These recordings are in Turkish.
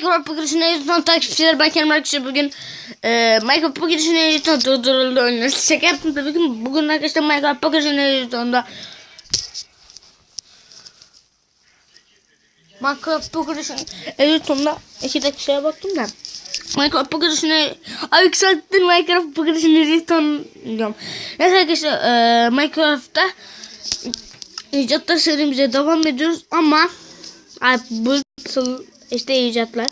Minecraft Pocket'ın en takipçiler ben Kerim arkadaşlar bugün e, Minecraft en son durduruldu oynuyoruz. Şaka yaptım tabii ki bugün arkadaşlar Minecraft en sonunda Minecraft Pocket'ın en sonunda iki dakika şeye baktım da Minecraft Pocket'ın Abi yükselttin Minecraft Pocket'ın en son diyorum. Neyse arkadaşlar e, Minecraft'ta icatlar serimize devam ediyoruz ama Abi bu işte icatlar.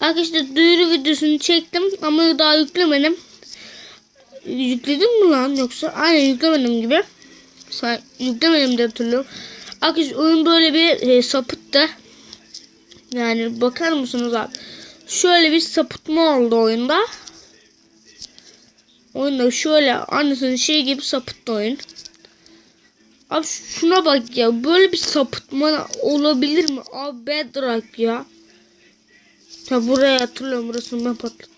Arkadaşlar duyuru videosunu çektim ama daha yüklemedim. Yükledim mi lan yoksa? Aynen yüklemedim gibi. Sa yüklemedim de hatırlıyorum. Arkadaşlar oyun böyle bir e, sapıttı. Yani bakar mısınız abi? Şöyle bir sapıtma oldu oyunda. Oyunda şöyle annesinin şey gibi sapıttı oyun. Abi şuna bak ya. Böyle bir sapıtma olabilir mi? Abi bedrock ya. Ya buraya hatırlıyorum. Burasını ben patlatmıştım.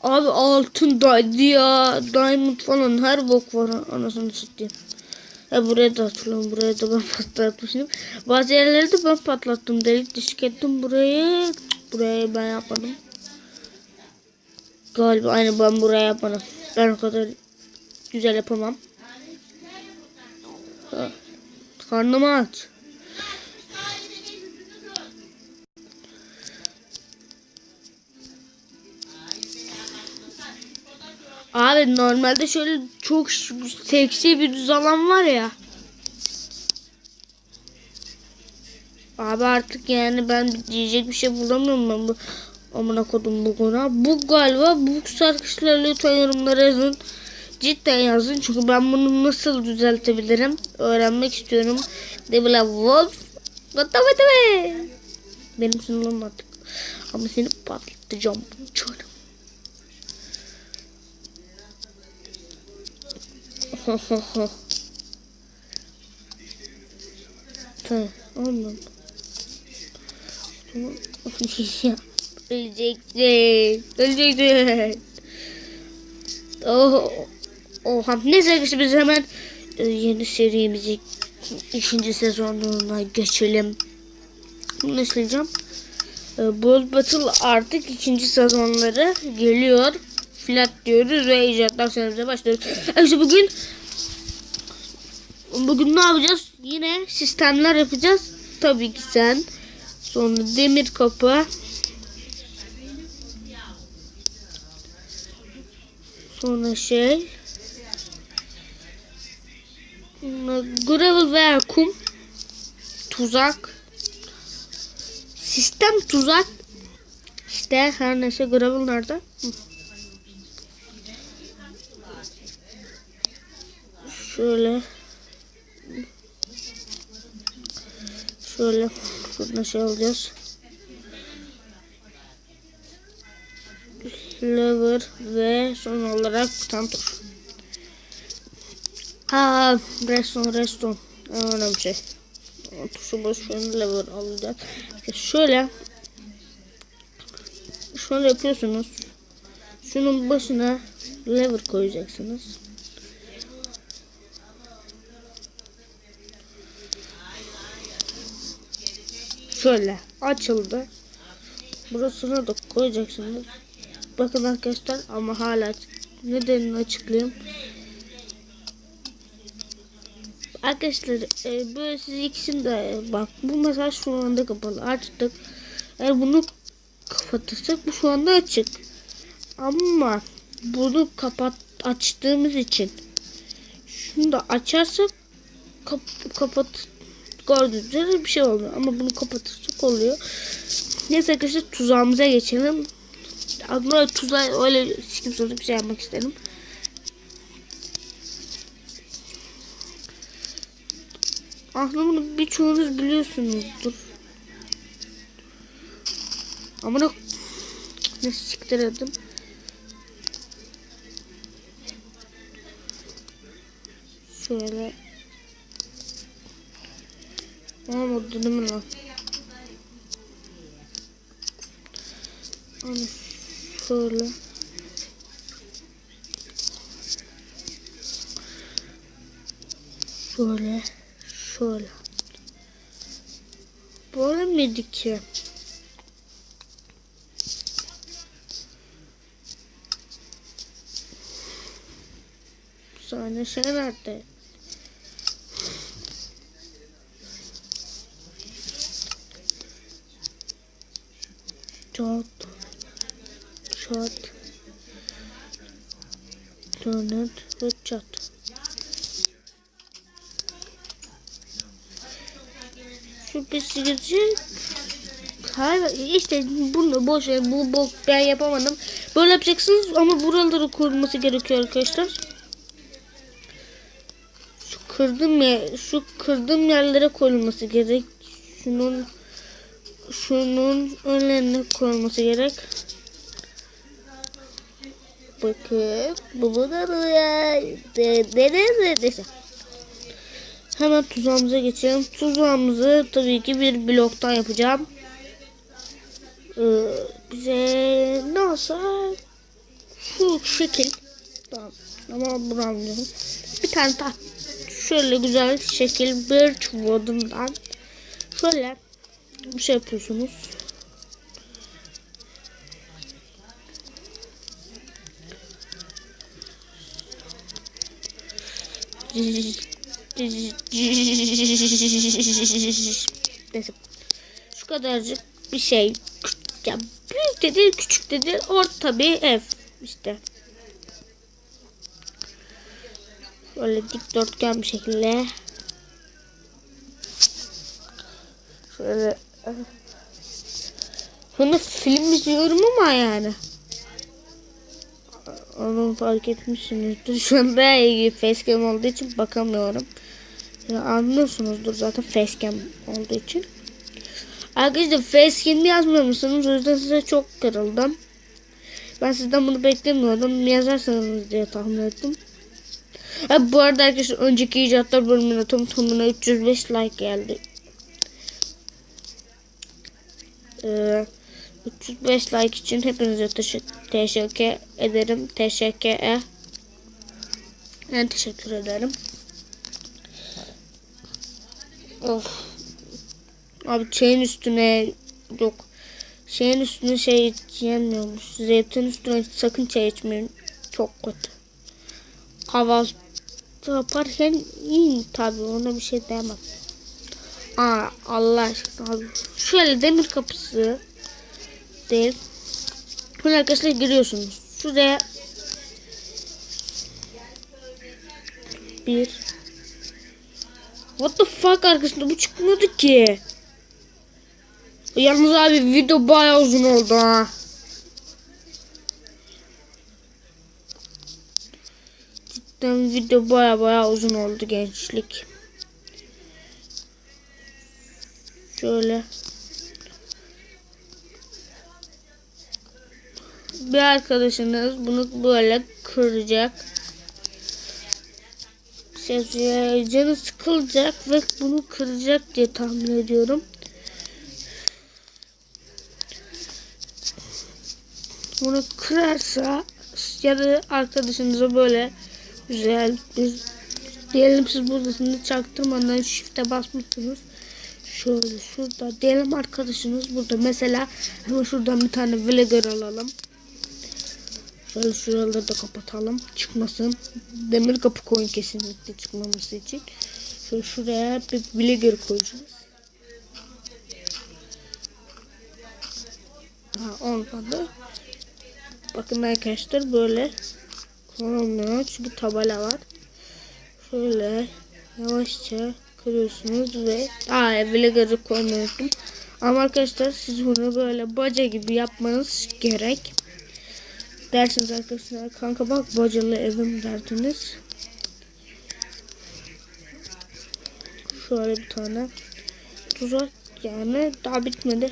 Abi altın daydı ya. Diamond falan her bok var anasını satayım. Ya buraya da hatırlıyorum. Buraya da ben patlatmıştım. Bazı yerleri de ben patlattım. Delik dişik ettim burayı. Burayı ben yapmadım. Galiba aynı ben buraya yapmadım. Ben o kadar güzel yapamam. Karnım aç. Abi normalde şöyle çok seksi bir düz alan var ya. Abi artık yani ben diyecek bir şey bulamıyorum ben bu amına kodum bu konu. Bu galiba bu şarkıcılar lütfen yorumlara yazın. Cidden yazın çünkü ben bunu nasıl düzeltebilirim öğrenmek istiyorum. Devla Wolf. Vata vata be. Benim sınırım artık. Ama seni patlatacağım. Canım. Tamam. Anladım. Öleceksin. Öleceksin. Oh. Oha neyse arkadaşlar biz hemen e, yeni serimizi ikinci sezonuna geçelim. Bunu söyleyeceğim. E, World Battle artık ikinci sezonları geliyor. Flat diyoruz ve icatlar serimize başlıyoruz. Arkadaşlar bugün bugün ne yapacağız? Yine sistemler yapacağız. Tabii ki sen. Sonra demir kapı. Sonra şey gravel veya kum tuzak sistem tuzak işte her neyse gravel nerede Hı. Şöyle şöyle şuradan şey alacağız lever ve son olarak tantur Aa, reston reston. Önemli bir şey. Tuşu boş ver lever alacağız. Şöyle şöyle yapıyorsunuz. Şunun başına lever koyacaksınız. Şöyle açıldı. Burasına da koyacaksınız. Bakın arkadaşlar ama hala nedenini açıklayayım. Arkadaşlar e, böyle siz ikisini de e, bak bu mesela şu anda kapalı açtık. Eğer bunu kapatırsak bu şu anda açık. Ama bunu kapat açtığımız için şunu da açarsak kap, kapat gördüğünüz üzere bir şey olmuyor. Ama bunu kapatırsak oluyor. Neyse arkadaşlar tuzağımıza geçelim. Aklıma tuzağa öyle sikim sorup bir şey yapmak istedim. Aslında birçoğunuz biliyorsunuzdur. Ama ne ne siktiredim. Şöyle Değil mi lan? Hani şöyle Şöyle şöyle. Böyle miydi ki? Sonra şey nerede? Çat. Çat. Donut ve çat. Şu bisikletçi Hayır işte bunu boş ver bu bok ben yapamadım. Böyle yapacaksınız ama buraları kurulması gerekiyor arkadaşlar. Şu kırdım ya şu kırdığım yerlere koyulması gerek. Şunun şunun önlerine koyulması gerek. Bakın bu da bu ya. De, de, de, de, de. Hemen tuzağımıza geçelim. Tuzağımızı tabii ki bir bloktan yapacağım. Ee, bize ne olsa şu şekil. Tamam. Ama bulamıyorum. Bir tane taht. Şöyle güzel şekil bir çubuğundan. Şöyle bir şey yapıyorsunuz. Neyse. Şu kadarcık bir şey. Ya büyük dedi, küçük dedi, orta bir ev işte. Şöyle dikdörtgen bir şekilde. Şöyle. Bunu film izliyorum ama yani. Onu fark etmişsinizdir. Şu anda facecam olduğu için bakamıyorum. Ya anlıyorsunuzdur zaten facecam olduğu için. Arkadaşlar facecam musunuz? O yüzden size çok kırıldım. Ben sizden bunu beklemiyordum. Yazarsanız diye tahmin ettim. Ha, bu arada arkadaşlar önceki icatlar bölümüne tam tamına 305 like geldi. Ee, 305 like için hepinize teşekkür, ederim. Teşekkür e. Ben teşekkür ederim. Of. Abi şeyin üstüne yok. Şeyin üstüne şey yiyemiyormuş. Zeytin üstüne sakın çay içmeyin. Çok kötü. Kahvaltı yaparken iyi tabi ona bir şey demem. Aa Allah aşkına. Şöyle demir kapısı değil. Bunu arkadaşlar giriyorsunuz. Şuraya bir What the fuck arkadaşlar bu çıkmadı ki. Yalnız abi video bayağı uzun oldu ha. Cidden video bayağı bayağı uzun oldu gençlik. Şöyle. Bir arkadaşınız bunu böyle kıracak. Şey, canı sıkılacak ve bunu kıracak diye tahmin ediyorum. Bunu kırarsa ya da arkadaşınıza böyle güzel bir diyelim siz burada şimdi çaktırmadan shift'e basmışsınız. Şöyle şurada diyelim arkadaşınız burada mesela hemen şuradan bir tane vinegar alalım. Şöyle şuraları da kapatalım. Çıkmasın. Demir kapı koyun kesinlikle çıkmaması için. Şöyle şuraya bir vinegar koyacağız. Ha olmadı. Bakın arkadaşlar böyle kullanılmıyor. Çünkü tabela var. Şöyle yavaşça kırıyorsunuz ve aa koymayı unuttum. Ama arkadaşlar siz bunu böyle baca gibi yapmanız gerek. Dersiniz arkadaşlar kanka bak bacalı evim derdiniz. Şöyle bir tane tuzak yani daha bitmedi.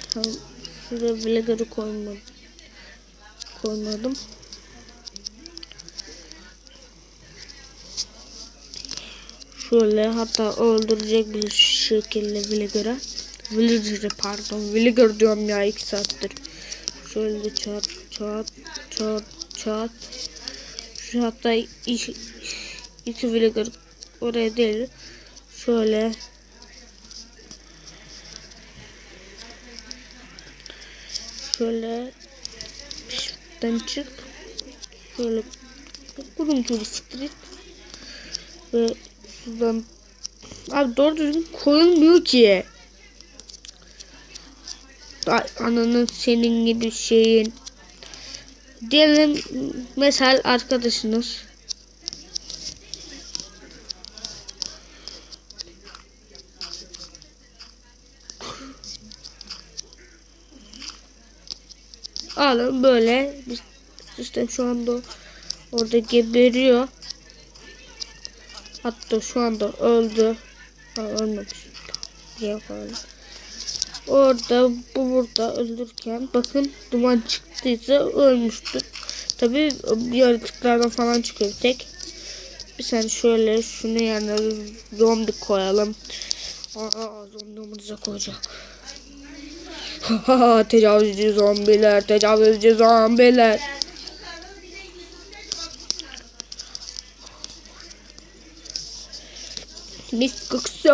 Şuraya vinegarı koymadım. Koymadım. Şöyle hatta öldürecek bir şekilde vinegar'a. Vinegar pardon. Vinegar diyorum ya iki saattir. Şöyle çat çat çat çat. Şu hatta iki, iki vinegar oraya değil. Şöyle şöyle şuradan çık. Şöyle kurum turu siktir Ve şuradan Abi doğru düzgün koyulmuyor ki. Ay, ananın senin gibi şeyin. Diyelim mesela arkadaşınız. Alın böyle. Sistem şu anda orada geberiyor. Hatta şu anda öldü. Ha, ölmemiş. Yapalım. Orada bu burada öldürken bakın duman çıktıysa ölmüştür. Tabi yaratıklardan falan çıkıyor tek. Bir sen şöyle şunu yanına zombi koyalım. Aa zombimize koyacak. Haha tecavüzcü zombiler, tecavüzcü zombiler. Mis kokusu.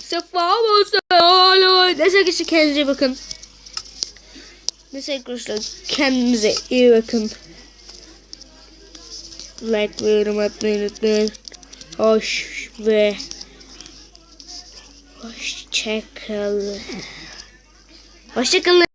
Sefa olsun. Neyse arkadaşlar kendinize bakın. Neyse arkadaşlar kendinize iyi bakın. Like ve yorum atmayı unutmayın. Hoş ve hoşçakalın. Hoşçakalın.